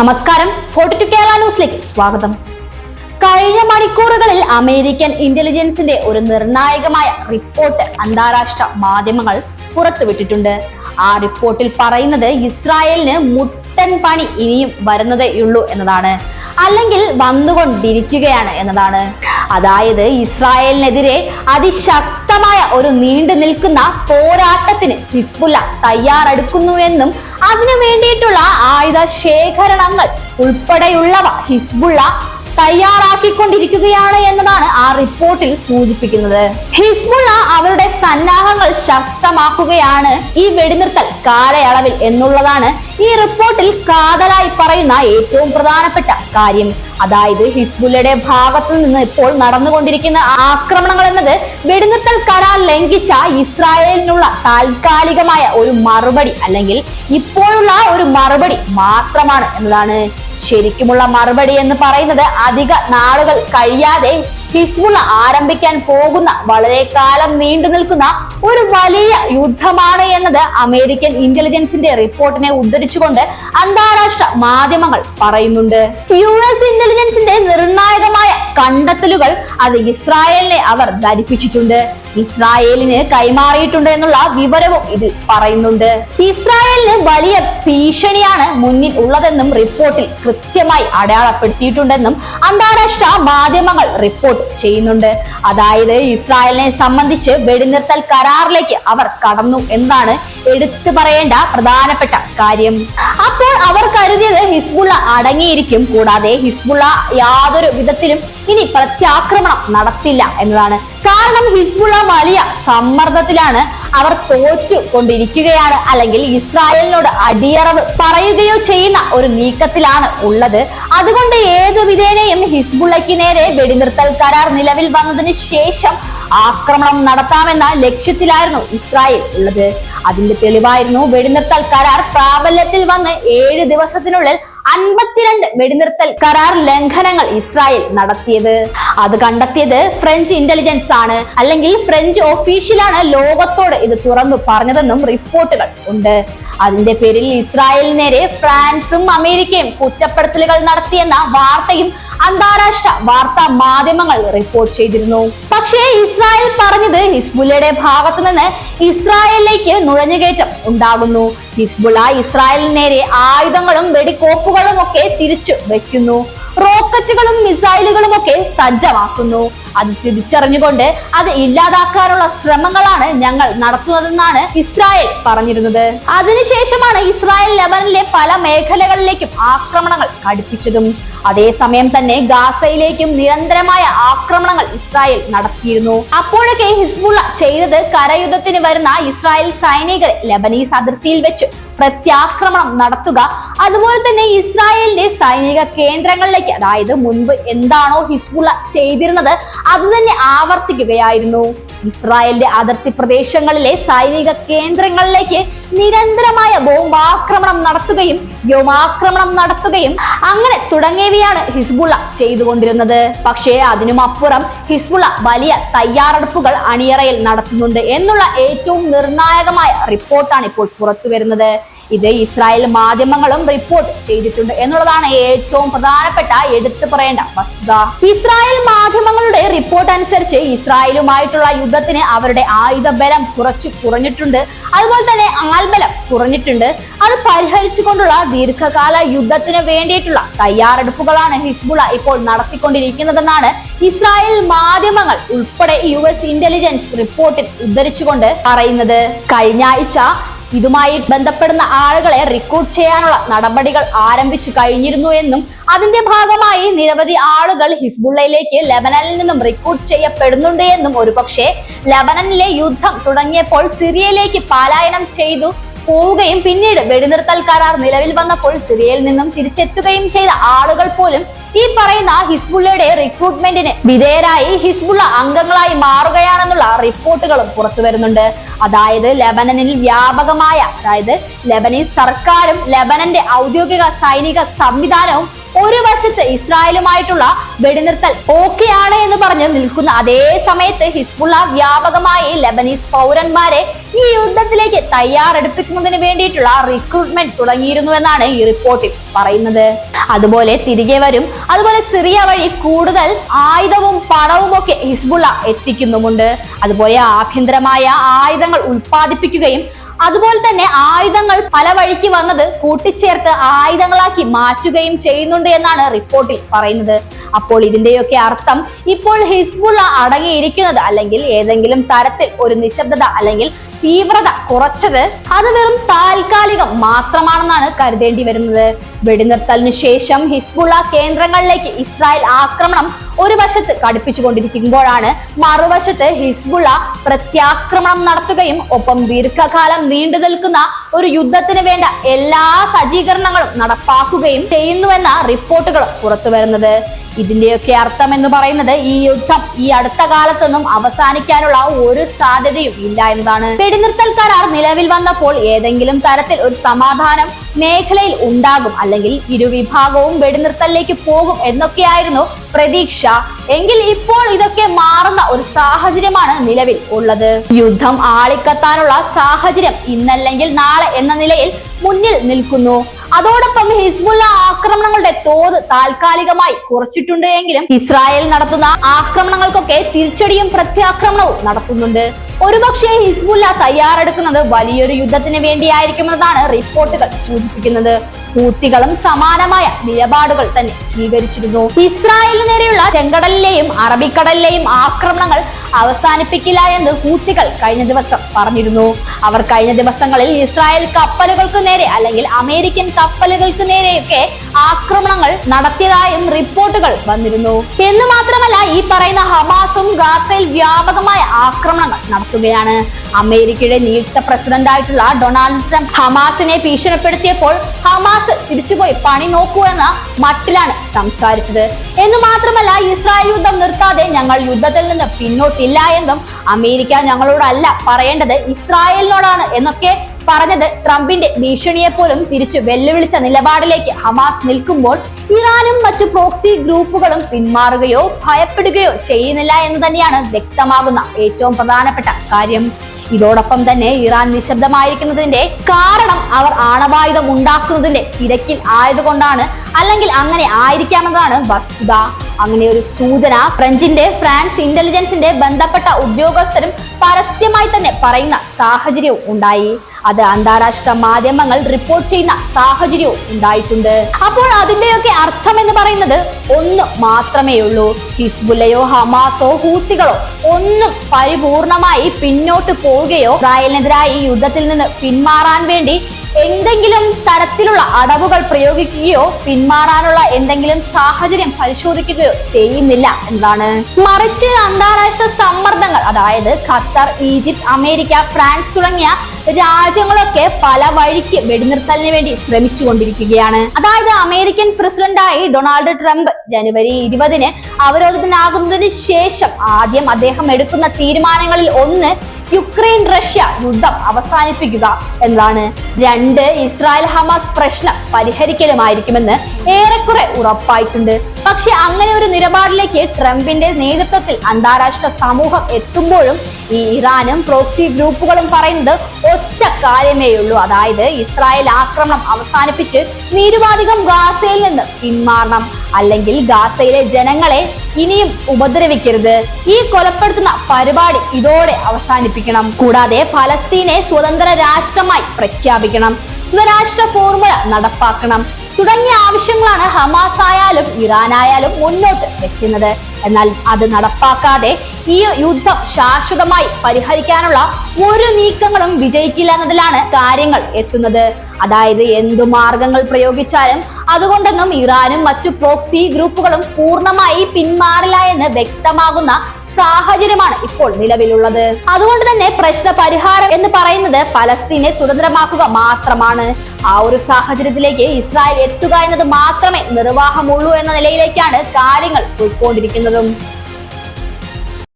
നമസ്കാരം. Forty to Kerala ന്യൂസിലേക്ക് സ്വാഗതം. കഴിഞ്ഞ മണിക്കൂറുകളിൽ അമേരിക്കൻ ഇന്റലിജൻസിന്റെ ഒരു നിർണായകമായ റിപ്പോർട്ട് അന്താരാഷ്ട്ര മാധ്യമങ്ങൾ പുറത്തുവിട്ടിട്ടുണ്ട്. ആ റിപ്പോർട്ടിൽ പറയുന്നത് ഇസ്രായേലിന് മുട്ടൻ പണി ഇനിയും വരുന്നതേയുള്ളൂ എന്നതാണ്. അല്ലെങ്കിൽ വന്നുകൊണ്ടിരിക്കുകയാണ് എന്നതാണ്. അതായത് ഇസ്രായേലിനെതിരെ അതിശക്തമായ ഒരു നീണ്ടു നിൽക്കുന്ന പോരാട്ടത്തിന് ഹിസ്ബുല്ല തയ്യാറെടുക്കുന്നു എന്നും അതിനു വേണ്ടിയിട്ടുള്ള ആയുധ ശേഖരണങ്ങൾ ഉൾപ്പെടെയുള്ളവ ഹിസ്ബുള്ള തയ്യാറാക്കിക്കൊണ്ടിരിക്കുകയാണ് എന്നതാണ് ആ റിപ്പോർട്ടിൽ സൂചിപ്പിക്കുന്നത്. ഹിസ്ബുള്ള അവരുടെ സന്നാഹങ്ങൾ ശക്തമാക്കുകയാണ് ഈ വെടിനിർത്തൽ കാലയളവിൽ എന്നുള്ളതാണ് ഈ റിപ്പോർട്ടിൽ കാതലായി പറയുന്ന ഏറ്റവും പ്രധാനപ്പെട്ട കാര്യം. അതായത് ഹിസ്ബുല്ലയുടെ ഭാഗത്തു നിന്ന് ഇപ്പോൾ നടന്നുകൊണ്ടിരിക്കുന്ന ആക്രമണങ്ങൾ എന്നത് വെടിനിർത്തൽ കരാർ ലംഘിച്ച ഇസ്രായേലിനുള്ള താൽക്കാലികമായ ഒരു മറുപടി അല്ലെങ്കിൽ ഇപ്പോഴുള്ള ഒരു മറുപടി മാത്രമാണ് എന്നതാണ് ശരിക്കുമുള്ള മറുപടി എന്ന് പറയുന്നത് അധിക നാളുകൾ കഴിയാതെ ഹിസ്ബുള്ള ആരംഭിക്കാൻ പോകുന്ന വളരെ കാലം നീണ്ടു നിൽക്കുന്ന ഒരു വലിയ യുദ്ധമാണ് എന്നത് അമേരിക്കൻ ഇന്റലിജൻസിന്റെ റിപ്പോർട്ടിനെ ഉദ്ധരിച്ചുകൊണ്ട് അന്താരാഷ്ട്ര മാധ്യമങ്ങൾ പറയുന്നുണ്ട്. യു എസ് ഇന്റലിജൻസിന്റെ നിർണായകമായ കണ്ടെത്തലുകൾ അത് ഇസ്രായേലിനെ അവർ ധരിപ്പിച്ചിട്ടുണ്ട്. ഇസ്രായേലിന് കൈമാറിയിട്ടുണ്ട് എന്നുള്ള വിവരവും ഇത് പറയുന്നുണ്ട്. ഇസ്രായേലിന് വലിയ ഭീഷണിയാണ് മുന്നിൽ ഉള്ളതെന്നും റിപ്പോർട്ടിൽ കൃത്യമായി അടയാളപ്പെടുത്തിയിട്ടുണ്ടെന്നും അന്താരാഷ്ട്ര മാധ്യമങ്ങൾ റിപ്പോർട്ട് ചെയ്യുന്നുണ്ട്. അതായത് ഇസ്രായേലിനെ സംബന്ധിച്ച് വെടിനിർത്തൽ കരാറിലേക്ക് അവർ കടന്നു എന്നാണ് എടുത്തു പറയേണ്ട പ്രധാനപ്പെട്ട കാര്യം. അപ്പോൾ അവർ കരുതിയത് ഹിസ്ബുള്ള അടങ്ങിയിരിക്കും. കൂടാതെ ഹിസ്ബുള്ള യാതൊരു വിധത്തിലും ഇനി പ്രത്യാക്രമണം നടത്തില്ല എന്നതാണ്. കാരണം ഹിസ്ബുള്ള വലിയ സമ്മർദ്ദത്തിലാണ് അവർ തോറ്റു കൊണ്ടിരിക്കുകയാണ് അല്ലെങ്കിൽ ഇസ്രായേലിനോട് അടിയറവ് പറയുകയോ ചെയ്യുന്ന ഒരു നീക്കത്തിലാണ് ഉള്ളത്. അതുകൊണ്ട് ഏതു വിധേനയും ഹിസ്ബുള്ളയ്ക്ക് നേരെ വെടിനിർത്തൽ കരാർ നിലവിൽ വന്നതിന് ശേഷം ആക്രമണം നടത്താമെന്ന ലക്ഷ്യത്തിലായിരുന്നു ഇസ്രായേൽ ഉള്ളത്. അതിന്റെ തെളിവായിരുന്നു. വെടിനിർത്തൽ കരാർ പ്രാബല്യത്തിൽ വന്ന് ഏഴ് ദിവസത്തിനുള്ളിൽ അൻപത്തിരണ്ട് വെടിനിർത്തൽ കരാർ ലംഘനങ്ങൾ ഇസ്രായേൽ നടത്തിയത്. അത് കണ്ടെത്തിയത് ഫ്രഞ്ച് ഇന്റലിജൻസ് ആണ്. അല്ലെങ്കിൽ ഫ്രഞ്ച് ഒഫീഷ്യലാണ് ലോകത്തോട് ഇത് തുറന്നു പറഞ്ഞതെന്നും റിപ്പോർട്ടുകൾ ഉണ്ട്. അതിന്റെ പേരിൽ ഇസ്രായേലിനെതിരെ ഫ്രാൻസും അമേരിക്കയും കുറ്റപ്പെടുത്തലുകൾ നടത്തിയെന്ന വാർത്തയും അന്താരാഷ്ട്ര വാർത്താ മാധ്യമങ്ങൾ റിപ്പോർട്ട് ചെയ്തിരുന്നു. പക്ഷേ ഇസ്രായേൽ പറഞ്ഞത് ഹിസ്ബുല്ലയുടെ ഭാഗത്തു നിന്ന് ഇസ്രായേലിലേക്ക് നുഴഞ്ഞുകയറ്റം ഉണ്ടാകുന്നു. ഹിസ്ബുള്ള ഇസ്രായേലിനെതിരെ ആയുധങ്ങളും വെടിക്കോപ്പുകളും ഒക്കെ തിരിച്ചു വെക്കുന്നു. റോക്കറ്റുകളും മിസൈലുകളും ഒക്കെ സജ്ജമാക്കുന്നു. അത് തിരിച്ചറിഞ്ഞുകൊണ്ട് അത് ഇല്ലാതാക്കാനുള്ള ശ്രമങ്ങളാണ് ഞങ്ങൾ നടത്തുന്നതെന്നാണ് ഇസ്രായേൽ പറഞ്ഞിരുന്നത്. അതിനുശേഷമാണ് ഇസ്രായേൽ ലെബനിലെ പല മേഖലകളിലേക്കും ആക്രമണങ്ങൾ കടുപ്പിച്ചതും. അതേസമയം തന്നെ ഗാസയിലേക്കും നിരന്തരമായ ആക്രമണങ്ങൾ ഇസ്രായേൽ നടത്തിയിരുന്നു. അപ്പോഴൊക്കെ ഹിസ്ബുള്ള ചെയ്തത് കരയുദ്ധത്തിന് വരുന്ന ഇസ്രായേൽ സൈനികരെ ലബനീസ് അതിർത്തിയിൽ വെച്ച് പ്രത്യാക്രമണം നടത്തുക. അതുപോലെ തന്നെ ഇസ്രായേലിന്റെ സൈനിക കേന്ദ്രങ്ങളിലേക്ക് അതായത് മുൻപ് എന്താണോ ഹിസ്ബുള്ള ചെയ്തിരുന്നത് അത് തന്നെ ആവർത്തിക്കുകയായിരുന്നു. ഇസ്രായേലിന്റെ അതിർത്തി പ്രദേശങ്ങളിലെ സൈനിക കേന്ദ്രങ്ങളിലേക്ക് നിരന്തരമായ ബോംബാക്രമണം നടത്തുകയും വ്യോമാക്രമണം നടത്തുകയും അങ്ങനെ തുടങ്ങിയവയാണ് ഹിസ്ബുള്ള ചെയ്തുകൊണ്ടിരുന്നത്. പക്ഷേ അതിനും അപ്പുറം ഹിസ്ബുള്ള വലിയ തയ്യാറെടുപ്പുകൾ അണിയറയിൽ നടത്തുന്നുണ്ട് എന്നുള്ള ഏറ്റവും നിർണായകമായ റിപ്പോർട്ടാണ് ഇപ്പോൾ പുറത്തു വരുന്നത്. ഇത് ഇസ്രായേൽ മാധ്യമങ്ങളും റിപ്പോർട്ട് ചെയ്തിട്ടുണ്ട് എന്നുള്ളതാണ് ഏറ്റവും പ്രധാനപ്പെട്ട എടുത്തു പറയേണ്ട വസ്തുത. ഇസ്രായേൽ മാധ്യമങ്ങളുടെ റിപ്പോർട്ട് അനുസരിച്ച് ഇസ്രായേലുമായിട്ടുള്ള യുദ്ധത്തിന് അവരുടെ ആയുധ ബലം കുറച്ച് കുറഞ്ഞിട്ടുണ്ട്. അതുപോലെ തന്നെ ആൾബലം കുറഞ്ഞിട്ടുണ്ട്. അത് പരിഹരിച്ചുകൊണ്ടുള്ള ദീർഘകാല യുദ്ധത്തിന് വേണ്ടിയിട്ടുള്ള തയ്യാറെടുപ്പുകളാണ് ഹിസ്ബുള ഇപ്പോൾ നടത്തിക്കൊണ്ടിരിക്കുന്നതെന്നാണ് ഇസ്രായേൽ മാധ്യമങ്ങൾ ഉൾപ്പെടെ യു എസ് ഇന്റലിജൻസ് റിപ്പോർട്ടിൽ ഉദ്ധരിച്ചുകൊണ്ട് പറയുന്നത്. കഴിഞ്ഞ ആഴ്ച ഇതുമായി ബന്ധപ്പെടുന്ന ആളുകളെ റിക്രൂട്ട് ചെയ്യാനുള്ള നടപടികൾ ആരംഭിച്ചു കഴിഞ്ഞിരുന്നു എന്നും അതിന്റെ ഭാഗമായി നിരവധി ആളുകൾ ഹിസ്ബുള്ളയിലേക്ക് ലെബനനിൽ നിന്നും റിക്രൂട്ട് ചെയ്യപ്പെടുന്നുണ്ട് എന്നും ഒരുപക്ഷെ ലെബനനിലെ യുദ്ധം തുടങ്ങിയപ്പോൾ സിറിയയിലേക്ക് പലായനം ചെയ്തു പോവുകയും പിന്നീട് വെടിനിർത്തൽ കരാർ നിലവിൽ വന്നപ്പോൾ സിറിയയിൽ നിന്നും തിരിച്ചെത്തുകയും ചെയ്ത ആളുകൾ പോലും ഈ പറയുന്ന ഹിസ്ബുള്ളയുടെ റിക്രൂട്ട്മെന്റിന് വിധേയരായി ഹിസ്ബുള്ള അംഗങ്ങളായി മാറുകയാണെന്നുള്ള റിപ്പോർട്ടുകളും പുറത്തു വരുന്നുണ്ട് അതായത് ലെബനനിൽ വ്യാപകമായ അതായത് ലെബനീസ് സർക്കാരും ലെബനന്റെ ഔദ്യോഗിക സൈനിക സംവിധാനവും ഒരു വശത്ത് ഇസ്രായേലുമായിട്ടുള്ള വെടിനിർത്തൽ ഓക്കെയാണ് എന്ന് പറഞ്ഞ് നിൽക്കുന്ന അതേ സമയത്ത് ഹിസ്ബുള്ള വ്യാപകമായി ലെബനീസ് പൗരന്മാരെ ഈ യുദ്ധത്തിലേക്ക് തയ്യാറെടുപ്പിക്കുന്നതിന് വേണ്ടിയിട്ടുള്ള റിക്രൂട്ട്മെന്റ് തുടങ്ങിയിരുന്നു എന്നാണ് ഈ റിപ്പോർട്ടിൽ പറയുന്നത്. അതുപോലെ തിരികെ വരും. അതുപോലെ സിറിയ വഴി കൂടുതൽ ആയുധവും പണവും ഒക്കെ ഹിസ്ബുള്ള എത്തിക്കുന്നുമുണ്ട്. അതുപോലെ ആഭ്യന്തരമായ ആയുധങ്ങൾ ഉൽപ്പാദിപ്പിക്കുകയും അതുപോലെ തന്നെ ആയുധങ്ങൾ പല വഴിക്ക് വന്നത് കൂട്ടിച്ചേർത്ത് ആയുധങ്ങളാക്കി മാറ്റുകയും ചെയ്യുന്നുണ്ട് എന്നാണ് റിപ്പോർട്ടിൽ പറയുന്നത്. അപ്പോൾ ഇതിന്റെയൊക്കെ അർത്ഥം ഇപ്പോൾ ഹിസ്ബുള്ള അടങ്ങിയിരിക്കുന്നത് അല്ലെങ്കിൽ ഏതെങ്കിലും തരത്തിൽ ഒരു നിശബ്ദത അല്ലെങ്കിൽ തീവ്രത കുറച്ചത് അത് വെറും താൽക്കാലികം മാത്രമാണെന്നാണ് കരുതേണ്ടി വരുന്നത്. വെടിനിർത്തലിന് ശേഷം ഹിസ്ബുള്ള കേന്ദ്രങ്ങളിലേക്ക് ഇസ്രായേൽ ആക്രമണം ഒരു വശത്ത് കടുപ്പിച്ചുകൊണ്ടിരിക്കുമ്പോഴാണ് മറുവശത്ത് ഹിസ്ബുള്ള പ്രത്യാക്രമണം നടത്തുകയും ഒപ്പം ദീർഘകാലം നീണ്ടു നിൽക്കുന്ന ഒരു യുദ്ധത്തിന് വേണ്ട എല്ലാ സജ്ജീകരണങ്ങളും നടപ്പാക്കുകയും ചെയ്യുന്നുവെന്ന റിപ്പോർട്ടുകൾ പുറത്തു വരുന്നത് ഇതിന്റെയൊക്കെ അർത്ഥം എന്ന് പറയുന്നത് ഈ യുദ്ധം ഈ അടുത്ത കാലത്തൊന്നും അവസാനിക്കാനുള്ള ഒരു സാധ്യതയും ഇല്ല എന്നതാണ്. വെടിനിർത്തൽ കരാർ നിലവിൽ വന്നപ്പോൾ ഏതെങ്കിലും തരത്തിൽ ഒരു സമാധാനം മേഖലയിൽ ഉണ്ടാകും അല്ലെങ്കിൽ ഇരുവിഭാഗവും വെടിനിർത്തലിലേക്ക് പോകും എന്നൊക്കെയായിരുന്നു പ്രതീക്ഷ. എങ്കിൽ ഇപ്പോൾ ഇതൊക്കെ മാറുന്ന ഒരു സാഹചര്യമാണ് നിലവിൽ ഉള്ളത്. യുദ്ധം ആളിക്കത്താനുള്ള സാഹചര്യം ഇന്നല്ലെങ്കിൽ നാളെ എന്ന നിലയിൽ മുന്നിൽ നിൽക്കുന്നു. അതോടൊപ്പം ഹിസ്ബുള്ള ആക്രമണങ്ങളുടെ തോത് താൽക്കാലികമായി കുറച്ചിട്ടുണ്ട് എങ്കിലും ഇസ്രായേൽ നടത്തുന്ന ആക്രമണങ്ങൾക്കൊക്കെ തിരിച്ചടിയും പ്രത്യാക്രമണവും നടത്തുന്നുണ്ട്. ഒരുപക്ഷെ ഹിസ്ബുല്ല തയ്യാറെടുക്കുന്നത് വലിയൊരു യുദ്ധത്തിന് വേണ്ടിയായിരിക്കുമെന്നതാണ് റിപ്പോർട്ടുകൾ സൂചിപ്പിക്കുന്നത്. ഹൂത്തികളും സമാനമായ നിലപാടുകൾ തന്നെ സ്വീകരിച്ചിരുന്നു. ഇസ്രായേലിന് നേരെയുള്ള ചെങ്കടലിലെയും അറബിക്കടലിലെയും ആക്രമണങ്ങൾ അവസാനിപ്പിക്കില്ല എന്ന് ഹൂത്തികൾ കഴിഞ്ഞ ദിവസം പറഞ്ഞിരുന്നു. അവർ കഴിഞ്ഞ ദിവസങ്ങളിൽ ഇസ്രായേൽ കപ്പലുകൾക്ക് നേരെ അല്ലെങ്കിൽ അമേരിക്കൻ കപ്പലുകൾക്ക് നേരെയൊക്കെ ആക്രമണങ്ങൾ നടത്തിയതായും റിപ്പോർട്ടുകൾ വന്നിരുന്നു. എന്ന് മാത്രമല്ല ഈ പറയുന്ന ഹമാസും ഗാസയിൽ വ്യാപകമായ ആക്രമണങ്ങൾ നടത്തുകയാണ്. അമേരിക്കയുടെ നിയുക്ത പ്രസിഡന്റ് ആയിട്ടുള്ള ഡൊണാൾഡ് ട്രംപ് ഹമാസിനെ ഭീഷണിപ്പെടുത്തിയപ്പോൾ ഹമാസ് തിരിച്ചുപോയി പണി നോക്കൂ എന്ന മട്ടിലാണ് സംസാരിച്ചത്. എന്ന് മാത്രമല്ല ഇസ്രായേൽ യുദ്ധം നിർത്താതെ ഞങ്ങൾ യുദ്ധത്തിൽ നിന്ന് പിന്നോട്ടില്ല എന്നും അമേരിക്ക ഞങ്ങളോടല്ല പറയേണ്ടത് ഇസ്രായേലിനോടാണ് എന്നൊക്കെ പറഞ്ഞത് ട്രംപിന്റെ ഭീഷണിയെ പോലും തിരിച്ചു വെല്ലുവിളിച്ച നിലപാടിലേക്ക് ഹമാസ് നിൽക്കുമ്പോൾ ഇറാനും മറ്റു പ്രോക്സി ഗ്രൂപ്പുകളും പിന്മാറുകയോ ഭയപ്പെടുകയോ ചെയ്യുന്നില്ല എന്ന് തന്നെയാണ് വ്യക്തമാകുന്ന ഏറ്റവും പ്രധാനപ്പെട്ട കാര്യം. ഇതോടൊപ്പം തന്നെ ഇറാൻ നിശബ്ദമായിരിക്കുന്നതിന്റെ കാരണം അവർ ആണവായുധം ഉണ്ടാക്കുന്നതിന്റെ തിരക്കിൽ ആയതുകൊണ്ടാണ്. അല്ലെങ്കിൽ അങ്ങനെ ആയിരിക്കാമെന്നതാണ് വസ്തുത. അങ്ങനെ ഒരു സൂചന ഫ്രഞ്ചിന്റെ ഫ്രാൻസ് ഇന്റലിജൻസിന്റെ ബന്ധപ്പെട്ട ഉദ്യോഗസ്ഥരും പരസ്യമായി തന്നെ പറയുന്ന സാഹചര്യവും ഉണ്ടായി. അത് അന്താരാഷ്ട്ര മാധ്യമങ്ങൾ റിപ്പോർട്ട് ചെയ്യുന്ന സാഹചര്യവും ഉണ്ടായിട്ടുണ്ട്. അപ്പോൾ അതിന്റെയൊക്കെ അർത്ഥം എന്ന് പറയുന്നത് ഒന്ന് മാത്രമേ ഉള്ളൂ ഹിസ്ബുല്ലയോ ഹമാസോ ഹൂത്തികളോ ഒന്നും പരിപൂർണമായി പിന്നോട്ട് പോവുകയോ ഈ യുദ്ധത്തിൽ നിന്ന് പിന്മാറാൻ വേണ്ടി എന്തെങ്കിലും തരത്തിലുള്ള അടവുകൾ പ്രയോഗിക്കുകയോ പിന്മാറാനുള്ള എന്തെങ്കിലും സാഹചര്യം പരിശോധിക്കുകയോ ചെയ്യുന്നില്ല. എന്നാണ് മറിച്ച് അന്താരാഷ്ട്ര അതായത് ഖത്തർ ഈജിപ്ത് അമേരിക്ക ഫ്രാൻസ് തുടങ്ങിയ രാജ്യങ്ങളൊക്കെ പല വഴിക്ക് വെടിനിർത്തലിന് വേണ്ടി ശ്രമിച്ചുകൊണ്ടിരിക്കുകയാണ്. അതായത് അമേരിക്കൻ പ്രസിഡന്റായി ഡൊണാൾഡ് ട്രംപ് ജനുവരി ഇരുപതിന് അവരോധനാകുന്നതിന് ശേഷം ആദ്യം അദ്ദേഹം എടുക്കുന്ന തീരുമാനങ്ങളിൽ ഒന്ന് യുക്രൈൻ റഷ്യ യുദ്ധം അവസാനിപ്പിക്കുക എന്നതാണ് രണ്ട് ഇസ്രായേൽ ഹമാസ് പ്രശ്നം പരിഹരിക്കലുമായിരിക്കുമെന്ന് ഏറെക്കുറെ ഉറപ്പായിട്ടുണ്ട്. പക്ഷെ അങ്ങനെ ഒരു നിലപാടിലേക്ക് ട്രംപിന്റെ നേതൃത്വത്തിൽ അന്താരാഷ്ട്ര സമൂഹം എത്തുമ്പോഴും ഈ ഇറാനും പ്രോക്സി ഗ്രൂപ്പുകളും പറയുന്നത് ഒറ്റ കാര്യമേ ഉള്ളൂ. അതായത് ഇസ്രായേൽ ആക്രമണം അവസാനിപ്പിച്ച് നിരുപാധികം ഗാസയിൽ നിന്ന് പിന്മാറണം. അല്ലെങ്കിൽ ഗാസയിലെ ജനങ്ങളെ ഇനിയും ഉപദ്രവിക്കരുത്. ഈ കൊലപ്പെടുത്തുന്ന പരിപാടി ഇതോടെ അവസാനിപ്പിക്കണം. കൂടാതെ ഫലസ്തീനെ സ്വതന്ത്ര രാഷ്ട്രമായി പ്രഖ്യാപിക്കണം. സ്വരാഷ്ട്ര ഫോർമുല നടപ്പാക്കണം. തുടങ്ങിയ ആവശ്യങ്ങളാണ് ഹമാസ് ആയാലും ഇറാൻ ആയാലും മുന്നോട്ട് വെക്കുന്നത്. എന്നാൽ അത് നടപ്പാക്കാതെ ഈ യുദ്ധം ശാശ്വതമായി പരിഹരിക്കാനുള്ള ഒരു നീക്കങ്ങളും വിജയിക്കില്ല എന്നതിലാണ് കാര്യങ്ങൾ എത്തുന്നത്. അതായത് എന്തു മാർഗങ്ങൾ പ്രയോഗിച്ചാലും അതുകൊണ്ടൊന്നും ഇറാനും മറ്റു പ്രോക്സി ഗ്രൂപ്പുകളും പൂർണമായി പിന്മാറില്ല എന്ന് വ്യക്തമാകുന്ന സാഹചര്യമാണ് ഇപ്പോൾ നിലവിലുള്ളത്. അതുകൊണ്ട് തന്നെ പ്രശ്ന പരിഹാരം എന്ന് പറയുന്നത് പലസ്തീനെ സ്വതന്ത്രമാക്കുക മാത്രമാണ്. ആ ഒരു സാഹചര്യത്തിലേക്ക് ഇസ്രായേൽ എത്തുക എന്നത് മാത്രമേ നിർവാഹമുള്ളൂ എന്ന നിലയിലേക്കാണ് കാര്യങ്ങൾ പോയിക്കൊണ്ടിരിക്കുന്നതും.